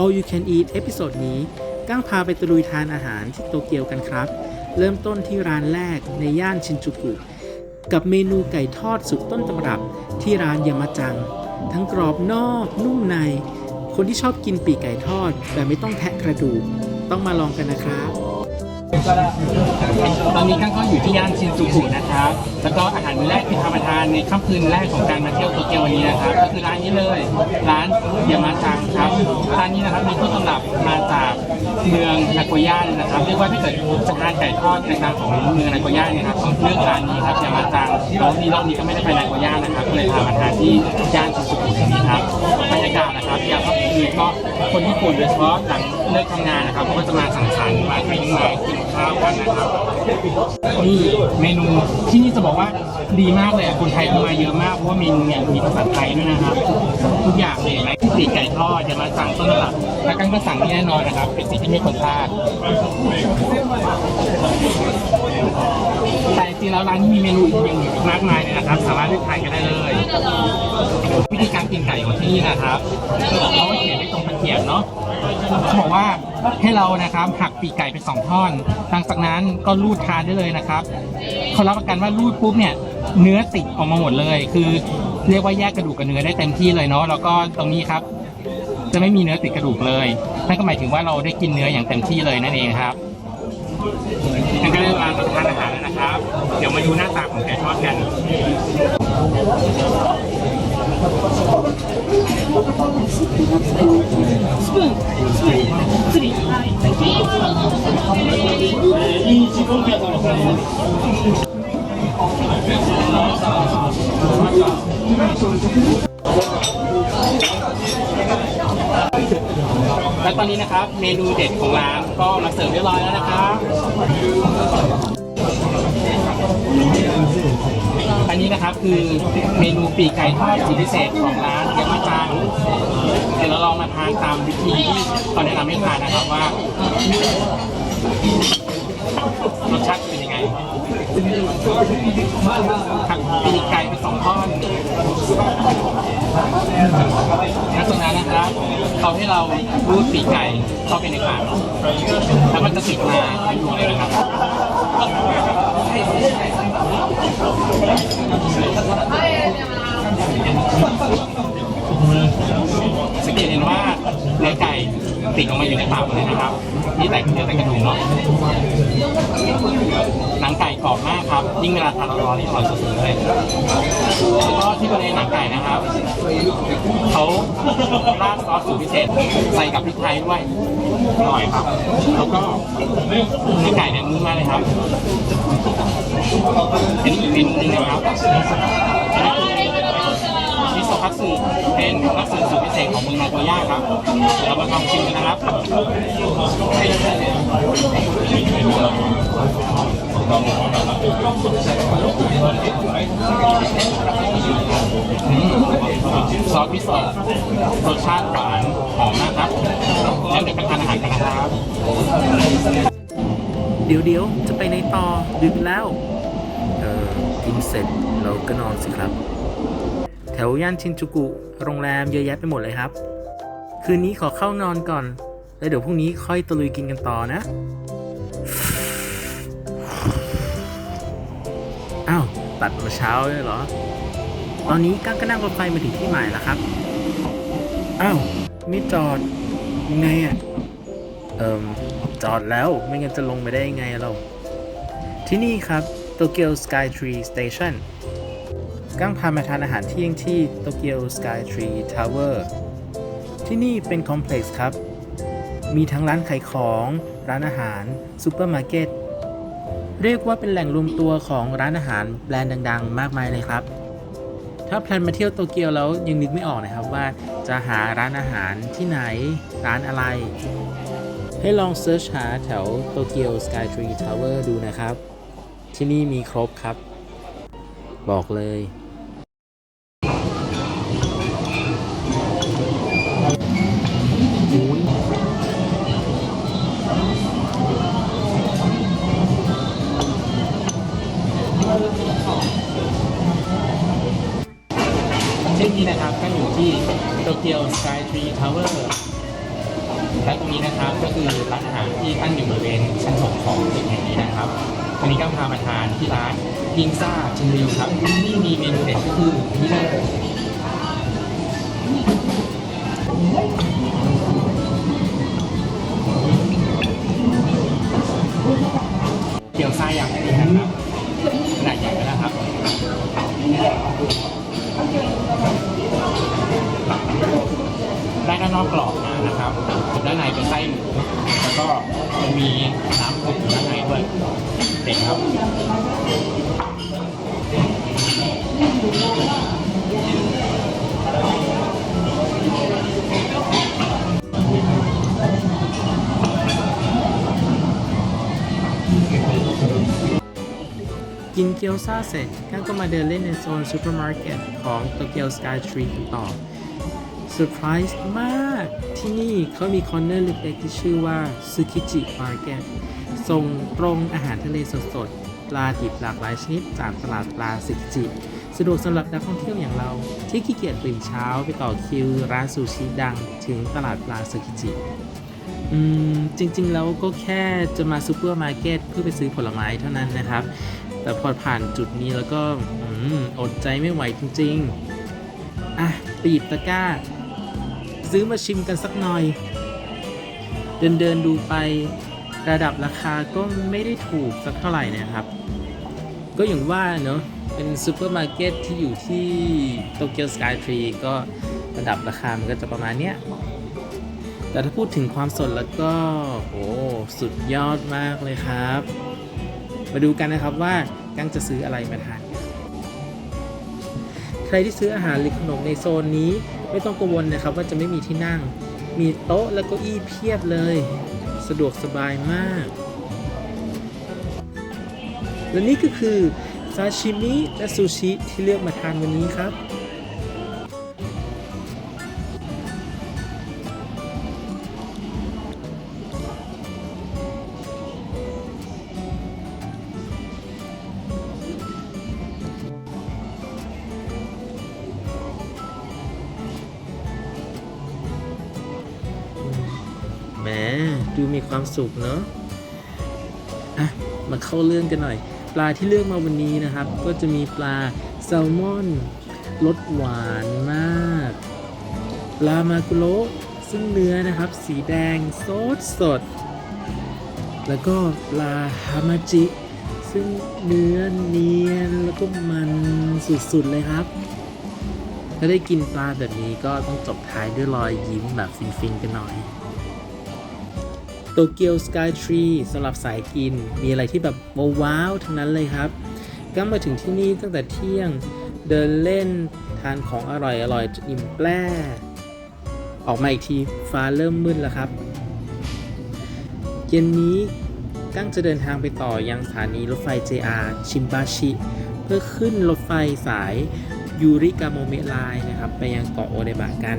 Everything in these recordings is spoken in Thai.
All You Can Eat เอพิโซดนี้ก้างพาไปตะลุยทานอาหารที่โตเกียวกันครับ เริ่มต้นที่ร้านแรกในย่านชินจูกุ กับเมนูไก่ทอดสุดต้นตำรับที่ร้านยามาจัง ทั้งกรอบนอกนุ่มใน คนที่ชอบกินปีกไก่ทอดแบบไม่ต้องแทะกระดูกต้องมาลองกันนะครับ ตอนนี้ก้างก็อยู่ที่ย่านชินจูกุนะครับ แล้วก็อาหารมื้อแรกที่ทำมาทานในค่ำคืนแรกของการมาเที่ยวโตเกียววันนี้นะครับ ก็คือร้านนี้เลย ร้านเยามาจังครับ ร้านนี้นะครับมีต้นตำรับมาจาก เมืองนาโกย่าเลยนะครับเรียกว่าถ้าเกิดจะทานไก่ทอดในนามของเมืองนาโกย่าเนี่ยครับต้องเลือกร้านนี้ครับยามาจังแล้วนี่รอบนี้ก็ไม่ได้ไปนาโกย่านะครับก็เลยพามาทานที่ย่านชินจูกุแห่งนี้ครับบรรยากาศนะครับยามค่ำคืนก็คนญี่ปุ่นโดยเฉพาะหลังเลิกทำงานนะครับเขาก็จะมาสังสรรค์มากินมากินข้าวกันนะครับนี่เมนูที่นี่จะบอกว่าดีมากเลยคนไทยเข้ามาเยอะมากเพราะว่ามนูเนี่ยมีภาษาไทยด้วยนะครับ ทุกอย่างเลยไหมปีไก่ทอดจะมาสั่งต้นตำรับแล้วกันก็สั่งนี่แน่นอนนะครับเป็นสิ่ที่ไม่ควรพลาดแต่จริงแล้วร้านนี้มีเมนูอื่นๆมากมายเลยนะครับ สามารถเลือกทานกันได้เลย วิธีการกินไก่ของที่นี่นะครับเขาเขียนไว้ตรงตะเกียบเนาะเขาบอกว่าให้เรานะครับหักปีกไก่เป็นสองท่อนหลังจากนั้นก็รูดทานได้เลยนะครับเขารับประกันว่ารูดปุ๊บเนี่ยเนื้อติดออกมาหมดเลย คือเรียกว่าแยกกระดูกกับเนื้อได้เต็มที่เลยเนาะแล้วก็ตรงนี้ครับ จะไม่มีเนื้อติดกระดูกเลย นั่นก็หมายถึงว่าเราได้กินเนื้ออย่างเต็มที่เลยนั่นเองครับงั้นก็ได้เวลารับปรทานอาหารแล้วนะครับ เดี๋ยวมาดูหน้าตาของไก่ทอดกัน และตอนนี้นะครับเมนูเด็ดของร้านก็มาเสิร์ฟเรียบร้อยแล้วนะครับอันนี้นะครับคือเมนูปีกไก่ทอดสูตรพิเศษของร้านยามาจังเดี๋ยวเราลองมาทานตามวิธีที่เขาแนะนำให้ทานนะครับว่ารสชาติเป็นยังไงหักปีกไก่เป็นสองท่อนลักษณะนะครับ เขาให้เรารูดสีไก่เข้าไปในปากแล้วมันจะติดมาเป็นดวเลยนะครับสังเกตเห็นว่า ติดออกมาอยู่ในปากเลยนะครับนี่แต่เนื้อแต่กระดูกเนาะหนังไก่กรอบมากครับ ยิ่งเวลาทานร้อนๆนี่อร่อยสุดๆเลยแล้วก็ที่บริเวณหนังไก่นะครับเขาราดซอสสูตรพิเศษใส่กับพริกไทยด้วยอร่อยครับแล้วก็เนื้อไก่เนี่ยนุ่มมากเลยครับอันนี้อีกเมนูนึงนะครับอันนี้คือ มิโซะคัตสึเป็นคัตสึสูตรพิเศษของเมืองนาโกย่าครับเรามาลองชิมกันนะครับซอสมิโซะรสชาติหวานหอมมากครับงั้นเดี๋ยวไปทานอาหารกันนะครับ เดี๋ยวเดี๋ยวจะไปในต่อดึกแล้ว เออกินเสร็จเราก็นอนสิครับ วย่านชินจูกุ โรงแรมเยอะแยะไปหมดเลยครับ คืนนี้ขอเข้านอนก่อน แล้วเดี๋ยวพรุ่งนี้ค่อยตะลุยกินกันต่อนะ อ้าว ตัดมาเช้าเลยเหรอ ตอนนี้ก้างก็นั่งรถไฟมาถึงที่หมายแล้วครับ อ้าว ไม่จอด ยังไงอะเอิมจอดแล้วไม่งั้นจะลงไปได้ยังไงเรา ที่นี่ครับโตเกียวสกายทรีสเตชัน ก้างพามาทานอาหารเที่ยงที่โตเกียวสกายทรีทาวเวอร์ที่นี่เป็นคอมเพล็กซ์ครับ มีทั้งร้านขายของ ร้านอาหารซูเปอร์มาร์เก็ต เรียกว่าเป็นแหล่งรวมตัวของร้านอาหารแบรนด์ดัง ๆ มากมายเลยครับ ถ้าแพลนมาเที่ยวโตเกียวแล้วยังนึกไม่ออกนะครับว่าจะหาร้านอาหารที่ไหน ร้านอะไร ให้ลองเซิร์ชหาแถวโตเกียวสกายทรีทาวเวอร์ดูนะครับ ที่นี่มีครบครับ บอกเลย และตรงนี้นะครับก็คือร้านอาหารที่ตั้งอยู่บริเวณชั้นหกของตึกแห่งนี้นะครับวันนี้ก็พามาทานที่ร้านพิงซ่าชินริวครับที่นี่มีเมนูเด็ดก็คือนี่เลยเกี๊ยวซ่ายักษ์นี่นะครับขนาดใหญ่แล้วนะครับได้ด้านนอกกรอบมา นะครับด้านในเป็นไส้หมูแล้วก็มันมีน้ำซุปอยู่ด้านในด้วยเด็ดครับกินเกี๊ยวซ่าเสร็จก็มาเดินเล่นในโซนซูเปอร์มาร์เก็ตของโตเกียวสกายทรีกันต่อ ซอร์ไพรส์มาก ที่นี่เขามีคอร์เนอร์เล็กๆที่ชื่อว่าซึคิจิมาร์เก็ตส่งตรงอาหารทะเลสดๆ ปลาดิบหลากหลายชนิดจากตลาดปลาซึคิจิสะดวกสำหรับนักท่องเที่ยวอย่างเราที่ขี้เกียจตื่นเช้าไปต่อคิวร้านซูชิดังถึงตลาดปลาซึคิจิอืมจริงๆแล้วก็แค่จะมาซูเปอร์มาร์เก็ตเพื่อไปซื้อผลไม้เท่านั้นนะครับ แต่พอผ่านจุดนี้แล้วก็อืมอดใจไม่ไหวจริง ๆ อะปหยิบตะกร้า ซื้อมาชิมกันสักหน่อย เดินเดินดูไประดับราคาก็ไม่ได้ถูกสักเท่าไหร่นะครับ ก็อย่างว่าเนอะเป็นซูเปอร์มาร์เก็ตที่อยู่ที่โตเกียวสกายทรีก็ระดับราคามันก็จะประมาณเนี้ยแต่ถ้าพูดถึงความสดแล้วก็โอ้สุดยอดมากเลยครับ มาดูกันนะครับว่ากังจะซื้ออะไรมาทาน ใครที่ซื้ออาหารหรือขนมในโซนนี้ ไม่ต้องกังวลนะครับว่าจะไม่มีที่นั่ง มีโต๊ะและเก้าอี้เพียบเลย สะดวกสบายมาก และนี่ก็คือซาชิมิและซูชิที่เลือกมาทานวันนี้ครับ ดูมีความสุขเนอะอะมาเข้าเรื่องกันหน่อย ปลาที่เลือกมาวันนี้นะครับ ก็จะมีปลาแซลมอนรสหวานมากปลามากุโรซึ่งเนื้อนะครับ สีแดงสดสด แล้วก็ปลาฮามาจิ ซึ่งเนื้อเนียนแล้วก็มันสุดๆเลยครับถ้าได้กินปลาแบบนี้ก็ต้องจบท้ายด้วยรอยยิ้มแบบฟินๆกันหน่อย โตเกียวสกายทรีสำหรับสายกิน มีอะไรที่แบบว้าวๆทั้งนั้นเลยครับ ก็มาถึงที่นี่ตั้งแต่เที่ยงเดินเล่นทานของอร่อยอร่อยอิ่มแปร่ออกมาอีกทีฟ้าเริ่มมืดแล้วครับ เย็นนี้กั้งจะเดินทางไปต่อยังสถานีรถไฟ JR ชิมบาชิ เพื่อขึ้นรถไฟสายยูริกาโมเมไลน์นะครับ ไปยังเกาะโอเดบะกัน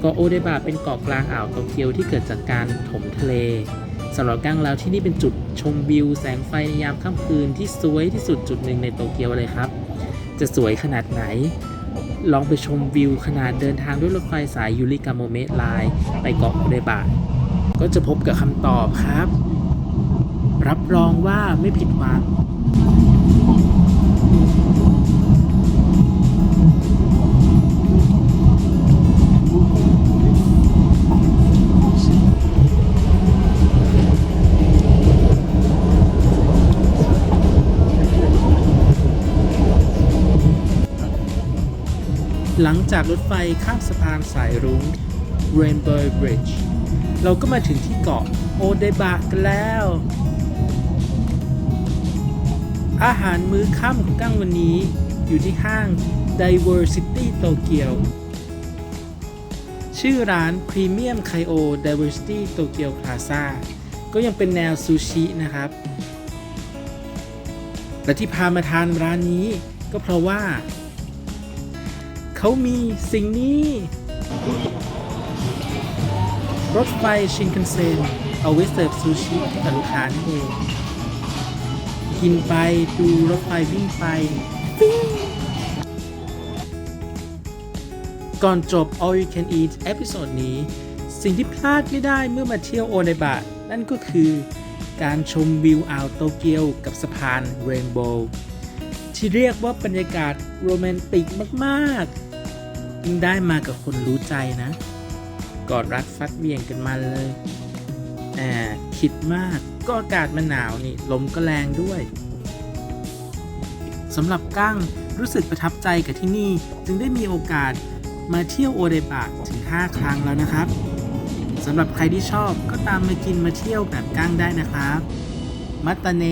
เกาะโอเดบะเป็นเกาะกลางอ่าวโตเกียวที่เกิดจากการถมทะเลสำหรับกังแล้วที่นี่เป็นจุดชมวิวแสงไฟในยามค่ำคืนที่สวยที่สุดจุดหนึ่งในโตเกียวเลยครับ จะสวยขนาดไหน ลองไปชมวิวขนาดเดินทางด้วยรถไฟสายยูริกาโมเมะไลน์ไปเกาะโอเดบะก็จะพบกับคำตอบครับ รับรองว่าไม่ผิดหวัง ลังจากรถไฟข้ามสะพานสายรุ้ง Rainbow Bridge เราก็มาถึงที่เกาะโอเดบะกันแล้ว อาหารมื้อค่ำของกั้งวันนี้อยู่ที่ห้าง Diversity Tokyo ชื่อร้าน Premium Kaio Diversity Tokyo Plaza ก็ยังเป็นแนวซูชินะครับ และที่พามาทานร้านนี้ก็เพราะว่า เขามีสิ่งนี้ รถไฟชินคันเซ็นเอาไว้เสิร์ฟซูชิให้กับลูกค้านั่นเองกินไปดูรถไฟวิ่งไป ก่อนจบ All You Can Eat เอพิโซดนี้ สิ่งที่พลาดไม่ได้เมื่อมาเที่ยวโอเนบะนั่นก็คือการชมวิวอ่าวโตเกียวกับสะพานเรนโบว์ที่เรียกว่าบรรยากาศโรแมนติกมาก ๆ ยิ่งได้มากับคนรู้ใจนะ กอดรัดฟัดเบี่ยงกันมาเลยแต่คิดมากก็อากาศมันหนาวนี่ลมก็แรงด้วยสำหรับกั้งรู้สึกประทับใจกับที่นี่จึงได้มีโอกาสมาเที่ยวโอเดบะถึง 5 ครั้งแล้วนะครับสำหรับใครที่ชอบก็ตามมากินมาเที่ยวแบบกั้งได้นะครับ มัตตาเน